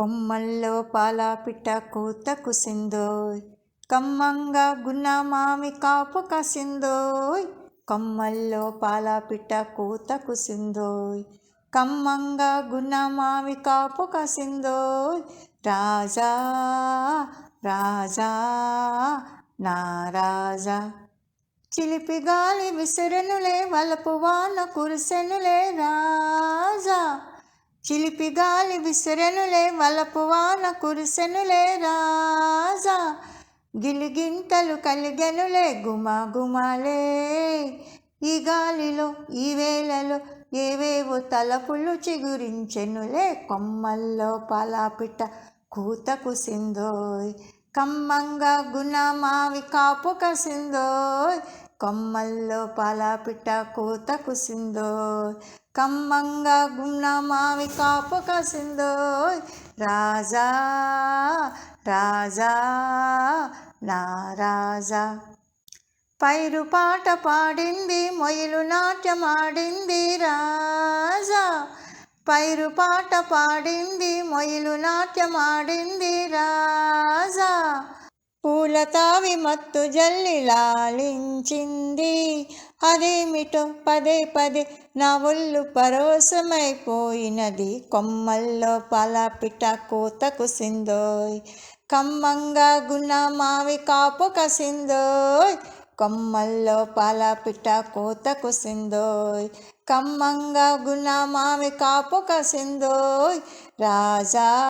కొమ్మల్లో పాల కూత కుసిందోయ్ కమ్మంగా గున్న మామి కాపు కసిందోయ్. కొమ్మల్లో పాల కూత కుసిందోయ్ కమ్మంగా గున్న మామి కాపు కసిందోయ్. రాజా రాజా నా రాజా చిలిపి గాలి విసిరెనులే వలపు వాన కురిసెనులే రాజా చిలిపి గాలి విసిరెనులే వలపు వాన కురిసెనులే రాజా. గిలిగింతలు కలిగెనులే గుమ ఈ గాలిలో ఈ వేళలో ఏవేవో తలపులు చిగురించెనులే కొమ్మల్లో పాలాపిట్ట కూత కుసిందోయ్ కమ్మంగా గుణ మావి కాపు కసిందోయ్ కొమ్మల్లో పాలాపిట్ట కూత కుసిందో కమ్మంగా గుణ మావి కాపు కసిందో రాజా రాజా నా రాజా. పైరు పాట పాడింది మొయిలు నాట్యమాడింది రాజా. పైరు పాట పాడింది మొయిలు నాట్యమాడింది రాజా. పూల తావి మత్తు జల్లి లాలించింది. అదేమిటో పదే పదే నా ఒళ్ళు పరోసమైపోయినది. కొమ్మల్లో పాలపిట్ట కూత కుసిందోయ్. కమ్మంగా గున్న మావి కాపు కసిందోయ్. కొమ్మల్లో పాలపిట్ట కూత కుసిందోయ్. కమ్మంగా గున్న మావి కాపు కసిందోయ్. రాజా